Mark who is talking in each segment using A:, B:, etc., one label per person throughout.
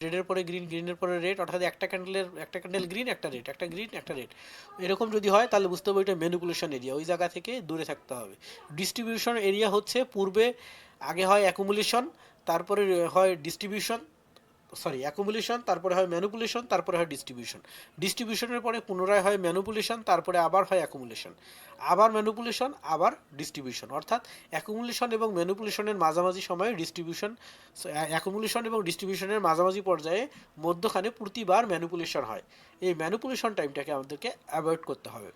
A: রেডের পরে গ্রিন গ্রিনের পরে রেড অর্থাৎ একটা ক্যান্ডেলের একটা ক্যান্ডেল গ্রিন একটা রেড একটা গ্রিন একটা রেড এরকম যদি হয়, তাহলে বুঝতে হবে এটা ম্যানিপুলেশন এরিয়া ওই জায়গা থেকে দূরে থাকতে হবে। ডিস্ট্রিবিউশন এরিয়া হচ্ছে পূর্বে, আগে হয় অ্যাকুমুলেশন তারপরে হয় ডিস্ট্রিবিউশন সরি অ্যাকুমুলেশন তারপরে হয় ম্যানুপুলেশন তারপরে হয় ডিস্ট্রিবিউশন ডিস্ট্রিবিউশনের পরে পুনরায় হয় ম্যানুপুলেশন তারপরে আবার হয় অ্যাকুমুলেশন আবার ম্যানুপুলেশন আবার ডিস্ট্রিবিউশন অর্থাৎ অ্যাকুমুলেশন এবং ম্যানুপুলেশনের মাঝামাঝি সময়ে ডিস্ট্রিবিউশন অ্যাকুমুলেশন এবং ডিস্ট্রিবিউশনের মাঝামাঝি পর্যায়ে মধ্যখানে প্রতিবার ম্যানুপুলেশন হয়। এই ম্যানুপুলেশন টাইমটাকে আমাদেরকে অ্যাভয়েড করতে হবে।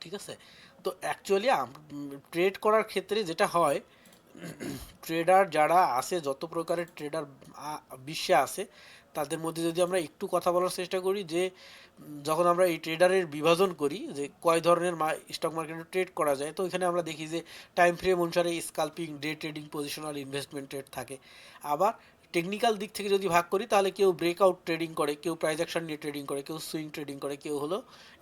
A: ঠিক আছে? তো অ্যাকচুয়ালি ট্রেড করার ক্ষেত্রে যেটা হয় ট্রেডার যারা আছে, যত প্রকারের ট্রেডার বিশ্বে আছে, তাদের মধ্যে যদি আমরা একটু কথা বলার চেষ্টা করি যে, যখন আমরা এই ট্রেডারের বিভাজন করি, যে কয় ধরনের স্টক মার্কেটে ট্রেড করা যায়, তো এখানে আমরা দেখি যে টাইম ফ্রেম অনুসারে scalping day trading positional investment trade থাকে। আবার টেকনিক্যাল দিক থেকে যদি ভাগ করি, তাহলে কেউ ব্রেকআউট ট্রেডিং করে, কেউ প্রাইজ নিয়ে ট্রেডিং করে, কেউ সুইং ট্রেডিং করে, কেউ হলো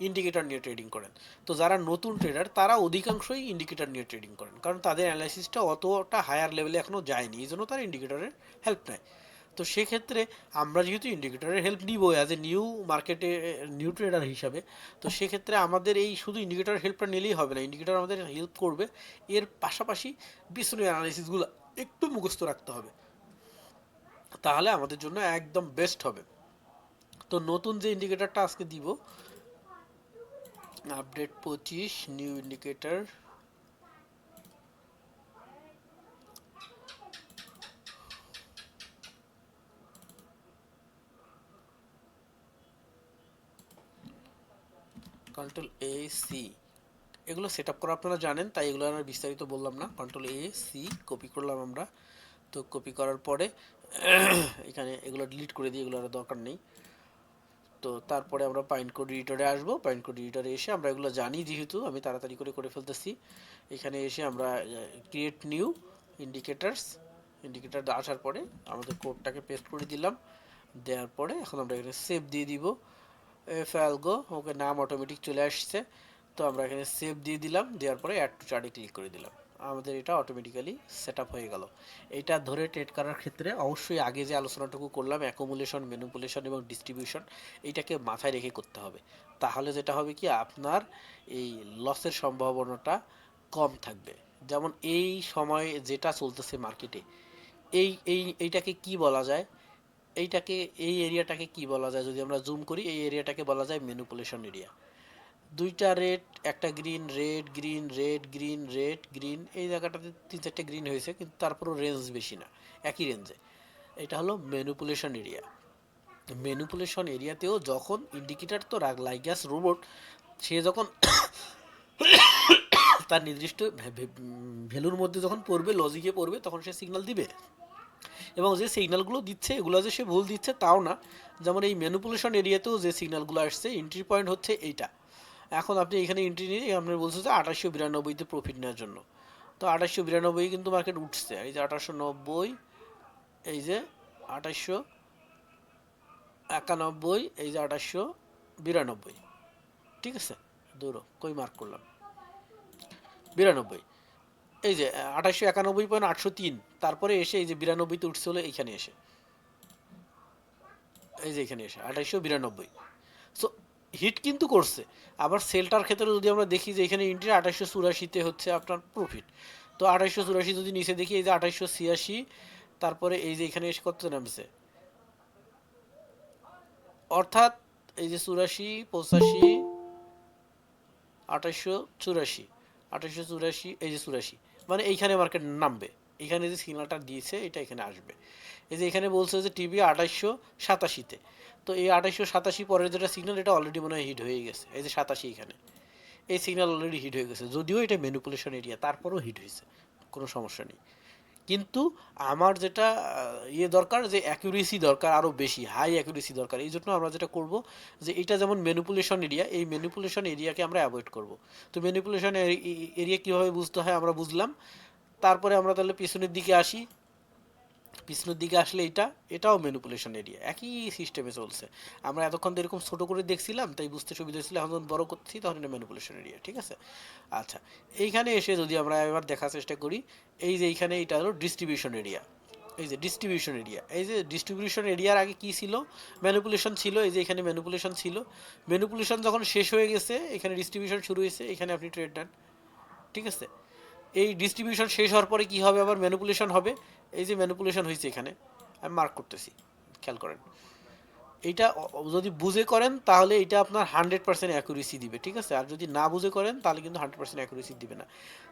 A: ইন্ডিকেটর নিয়ে ট্রেডিং করেন। তো যারা নতুন ট্রেডার তারা অধিকাংশই ইন্ডিকেটর নিয়ে ট্রেডিং করেন, কারণ তাদের অ্যানালাইসিসটা অতটা হায়ার লেভেলে এখনও যায়নি, এই জন্য তারা ইন্ডিকেটরের হেল্প নেয়। তো সেক্ষেত্রে আমরা যেহেতু ইন্ডিকেটরের হেল্প নিব অ্যাজ এ নিউ মার্কেটে নিউ ট্রেডার হিসাবে, তো সেক্ষেত্রে আমাদের এই শুধু ইন্ডিকেটর হেল্পটা নিলেই হবে না ইন্ডিকেটর আমাদের হেল্প করবে। এর পাশাপাশি পিছনের অ্যানালাইসিসগুলো একটু মুখস্থ রাখতে হবে। তাহলে আমাদের জন্য একদম বেস্ট হবে। তো নতুন যে ইন্ডিকেটরটা আজকে দিব আপডেট পঁচিশ new indicator control A C এগুলো সেট আপ করা আপনারা জানেন, তাই এগুলো আর বিস্তারিত বললাম না। কন্ট্রোল এ সি কপি করলাম আমরা। তো কপি করার পরে, এখানে এগুলো ডিলিট করে দিই এগুলো আর দরকার নেই। তো তারপরে আমরা পাইন কোড এডিটরে আসব। পাইন কোড এডিটরে এসে আমরা এগুলো জানি, যেহেতু আমি তাড়াতাড়ি করে করে ফেলতেছি। এখানে এসে আমরা ক্রিয়েট নিউ ইন্ডিকেটার্স ইন্ডিকেটার আসার পরে আমাদের কোডটাকে পেস্ট করে দিলাম। দেওয়ার পরে এখন আমরা এখানে সেভ দিয়ে দিব। এফ ফ্যালগো ওকে নাম অটোমেটিক চলে আসছে। তো আমরা এখানে সেভ দিয়ে দিলাম। দেওয়ার পরে অ্যাড টু চার্টে ক্লিক করে দিলাম। আমাদের এটা অটোমেটিক্যালি সেট হয়ে গেল। এটা ধরে ট্রেড করার ক্ষেত্রে অবশ্যই আগে যে আলোচনাটুকু করলাম অ্যাকুমুলেশন ম্যানুপুলেশন এবং ডিস্ট্রিবিউশন এইটাকে মাথায় রেখে করতে হবে। তাহলে যেটা হবে কি, আপনার এই লসের সম্ভাবনাটা কম থাকবে। যেমন এই সময় যেটা চলতেছে মার্কেটে এই এই, এইটাকে কি বলা যায়? এইটাকে, এই এরিয়াটাকে কি বলা যায়? যদি আমরা জুম করি, এই এরিয়াটাকে বলা যায় ম্যানুপুলেশন এরিয়া দুইটা রেড, একটা green, red green red green red, green, এই জায়গাটাতে তিন চারটে গ্রিন হয়েছে, কিন্তু তারপরও রেঞ্জ বেশি না, একই রেঞ্জে এটা হলো ম্যানুপুলেশন এরিয়া ম্যানুপুলেশন এরিয়াতেও যখন ইন্ডিকেটার তো রাগ লাইগাস রোবট সে যখন তার নির্দিষ্ট ভ্যালুর মধ্যে যখন পড়বে লজিকে পড়বে, তখন সে সিগনাল দিবে। এবং যে সিগনালগুলো দিচ্ছে, এগুলো যে সে ভুল দিচ্ছে, তাও না। যেমন এই ম্যানুপুলেশন এরিয়াতেও যে সিগনালগুলো আসছে এন্ট্রি পয়েন্ট হচ্ছে এইটা। এখন আপনি এখানে এন্ট্রি নিয়ে আপনার বলছে যে আঠাশশো বিরানব্বইতে প্রফিট নেওয়ার জন্য। তো আঠাশশো বিরানব্বই কিন্তু মার্কেট উঠছে। এই যে আঠাশশো নব্বই, এই যে আঠাশশো একানব্বই, এই যে আঠাশশো বিরানব্বই। ঠিক আছে? দূর কই মার্ক করলাম? বিরানব্বই। এই যে আঠাশশো একানব্বই পয়েন্ট আটশো তিন। তারপরে এসে এই যে বিরানব্বইতে উঠছে হলো এইখানে এসে। এই যে এখানে এসে আঠাশশো বিরানব্বই। সো হিট কিন্তু করছে। আবার সেলটার ক্ষেত্রে যদি আমরা দেখি যে এখানে এন্ট্রি আঠাশশো চুরাশিতে হচ্ছে আপনার প্রফিট তো আঠাশশো চুরাশি যদি নিচে দেখি, এই যে আঠাশশো ছিয়াশি, তারপরে এই যে এখানে এসে কত নামছে? অর্থাৎ এই যে চুরাশি, পঁচাশি আঠাশশো চুরাশি আঠাশশো চুরাশি, এই যে চুরাশি মানে এইখানে মার্কেট নামবে। এখানে যে সিগনালটা দিয়েছে, এটা এখানে আসবে। এই যে এখানে বলছে যে টিভি আঠাশশো সাতাশিতে। তো এই আঠাশশো সাতাশি পরের যেটা সিগন্যাল এটা অলরেডি মনে হয় হিট হয়ে গেছে। এই যে সাতাশি এখানে। এই সিগন্যাল অলরেডি হিট হয়ে গেছে। যদিও এটা ম্যানিপুলেশন এরিয়া তারপরেও হিট হয়েছে। কোনো সমস্যা নেই। কিন্তু আমার যেটা ইয়ে দরকার যে অ্যাকুরেসি দরকার আরও বেশি হাই অ্যাকুরেসি দরকার। এই জন্য আমরা যেটা করব যে এটা যেমন ম্যানিপুলেশন এরিয়া এই ম্যানিপুলেশন এরিয়াকে আমরা অ্যাভয়েড করব। তো ম্যানিপুলেশন এরিয়া কীভাবে বুঝতে হয় আমরা বুঝলাম। তারপরে আমরা তাহলে পিছনের দিকে আসি। পিছনের দিকে আসলে এটা, এটাও ম্যানিপুলেশন এরিয়া একই সিস্টেমে চলছে। আমরা এতক্ষণ তো এরকম ছোটো করে দেখছিলাম, তাই বুঝতে সুবিধা হয়েছিল, এখন যখন বড় করছি তখন এটা ম্যানিপুলেশন এরিয়া ঠিক আছে? আচ্ছা এইখানে এসে যদি আমরা এবার দেখার চেষ্টা করি, এই যে এইখানে এটা হলো ডিস্ট্রিবিউশন এরিয়া এই যে ডিস্ট্রিবিউশন এরিয়া এই যে ডিস্ট্রিবিউশন এরিয়ার আগে কি ছিল? ম্যানিপুলেশন ছিল, এই যে এখানে ম্যানিপুলেশন ছিল। ম্যানিপুলেশন যখন শেষ হয়ে গেছে, এখানে ডিস্ট্রিবিউশন শুরু হয়েছে, এখানে আপনি ট্রেড নেন ঠিক আছে? এই ডিস্ট্রিবিউশন শেষ হওয়ার পরে কি হবে? আবার ম্যানিপুলেশন হবে। এই যে ম্যানিপুলেশন হয়েছে এখানে, আমি মার্ক করতেছি, খেয়াল করেন। অ- যদি বুঝে করেন, তাহলে এটা আপনার হান্ড্রেড পার্সেন্ট অ্যাকুরেসি দিবে, ঠিক আছে? আর যদি না বুঝে করেন, তাহলে কিন্তু হান্ড্রেড পার্সেন্ট অ্যাকুরেসি দিবে না।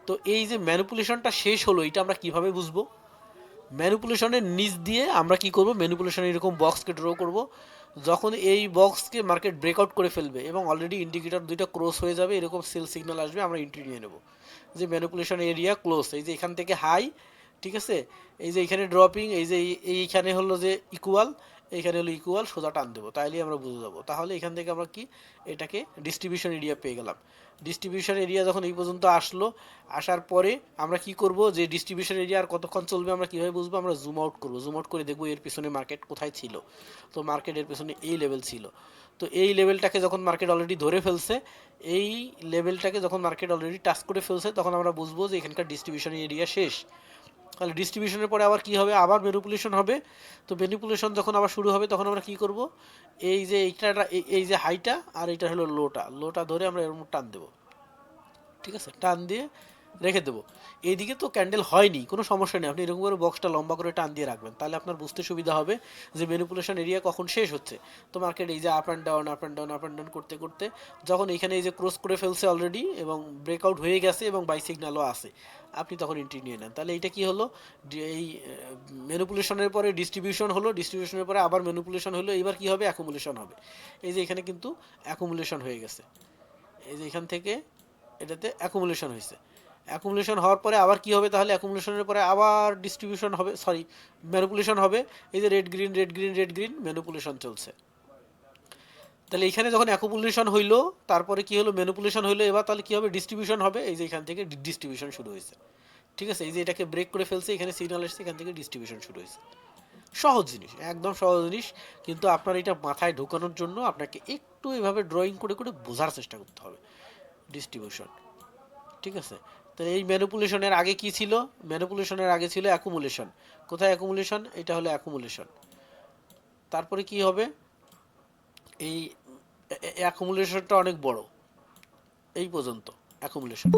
A: তো এই যে ম্যানিপুলেশনটা শেষ হলো এটা আমরা কীভাবে বুঝব? ম্যানিপুলেশনের নিচ দিয়ে আমরা কি করব? ম্যানিপুলেশন এরকম বক্সকে ড্র করব। যখন এই বক্সকে মার্কেট ব্রেকআউট করে ফেলবে এবং অলরেডি ইন্ডিকেটর দুইটা ক্রস হয়ে যাবে, এরকম সেল সিগন্যাল আসবে, আমরা এন্ট্রি নিয়ে নেব। যে ম্যানিপুলেশন এরিয়া ক্লোজ এই যে এখান থেকে হাই ঠিক আছে? এই যে এখানে ড্রপিং এই যে এই- এইখানে হলো যে ইকুয়াল এইখানে হলো ইকুয়াল সোজা টান দেবো। তাইলেই আমরা বুঝে যাব। তাহলে এখান থেকে আমরা কি? এটাকে ডিস্ট্রিবিউশন এরিয়া পেয়ে গেলাম। ডিস্ট্রিবিউশন এরিয়া যখন এই পর্যন্ত আসলো, আসার পরে আমরা কি করব? যে ডিস্ট্রিবিউশন এরিয়া আর কতক্ষণ চলবে আমরা কীভাবে বুঝব? আমরা জুম আউট করব। জুম আউট করে দেখব এর পিছনে মার্কেট কোথায় ছিল। তো মার্কেটের পেছনে এই লেভেল ছিল। তো এই লেভেলটাকে যখন মার্কেট অলরেডি ধরে ফেলছে, এই লেভেলটাকে যখন মার্কেট অলরেডি টাচ করে ফেলছে, তখন আমরা বুঝব যে এখানকার ডিস্ট্রিবিউশন এরিয়া শেষ। তাহলে ডিস্ট্রিবিউশনের পরে আবার কি হবে? আবার ম্যানিপুলেশন হবে। তো ম্যানিপুলেশন যখন আবার শুরু হবে, তখন আমরা কি করব? এই যে এইটা এই- যে হাইটা আর এটা হলো লোটা লোটা ধরে আমরা এরকম টান দেব। ঠিক আছে? টান দিয়ে রেখে দেবো। এইদিকে তো ক্যান্ডেল হয়নি, কোনো সমস্যা নেই। আপনি এরকম করে বক্সটা লম্বা করে টান দিয়ে রাখবেন। তাহলে আপনার বুঝতে সুবিধা হবে যে ম্যানিপুলেশন এরিয়া কখন শেষ হচ্ছে। তো মার্কেট এই যে up and down up and down up and down করতে করতে যখন এখানে এই যে ক্রস করে ফেলছে অলরেডি এবং ব্রেকআউট হয়ে গেছে এবং বাই সিগন্যালও আছে, আপনি তখন এন্ট্রি নিয়ে নেন। তাহলে এটা কি হলো? এই ম্যানিপুলেশনের পরে ডিস্ট্রিবিউশন হলো ডিস্ট্রিবিউশনের পরে আবার ম্যানিপুলেশন হলো এবার কি হবে? অ্যাকুমুলেশন হবে। এই যে এখানে কিন্তু অ্যাকুমুলেশন হয়ে গেছে। এই যে এখান থেকে এটাতে অ্যাকুমুলেশন হয়েছে। অ্যাকুমুলেশন হওয়ার পরে আবার কি হবে? তাহলে অ্যাকুমুলেশনের পরে আবার ডিস্ট্রিবিউশন হবে সরি ম্যানিপুলেশন হবে। এই যে red green red green red green manipulation চলছে। তাহলে এখানে যখন অ্যাকুমুলেশন হইল, তারপরে কি হলো? ম্যানিপুলেশন হইল, এবার তাহলে কি হবে? ডিস্ট্রিবিউশন হবে। এই যে এখান থেকে ডিস্ট্রিবিউশন শুরু হয়েছে। ঠিক আছে? এই যে এটাকে ব্রেক করে ফেলছে, এখানে সিগন্যাল এসেছে, এখান থেকে ডিস্ট্রিবিউশন শুরু হয়েছে। সহজ জিনিস, একদম সহজ জিনিস। কিন্তু আপনার এটা মাথায় ঢোকানোর জন্য আপনাকে একটু এভাবে ড্রয়িং করে করে বোঝার চেষ্টা করতে হবে। ডিস্ট্রিবিউশন ঠিক আছে? তো এই ম্যানিপুলেশনের আগে কি ছিল? ম্যানিপুলেশনের আগে ছিল অ্যাকুমুলেশন কোথায় অ্যাকুমুলেশন এটা হলো অ্যাকুমুলেশন তারপরে কি হবে? এই অ্যাকুমুলেশনটা অনেক বড়। এই পর্যন্ত অ্যাকুমুলেশন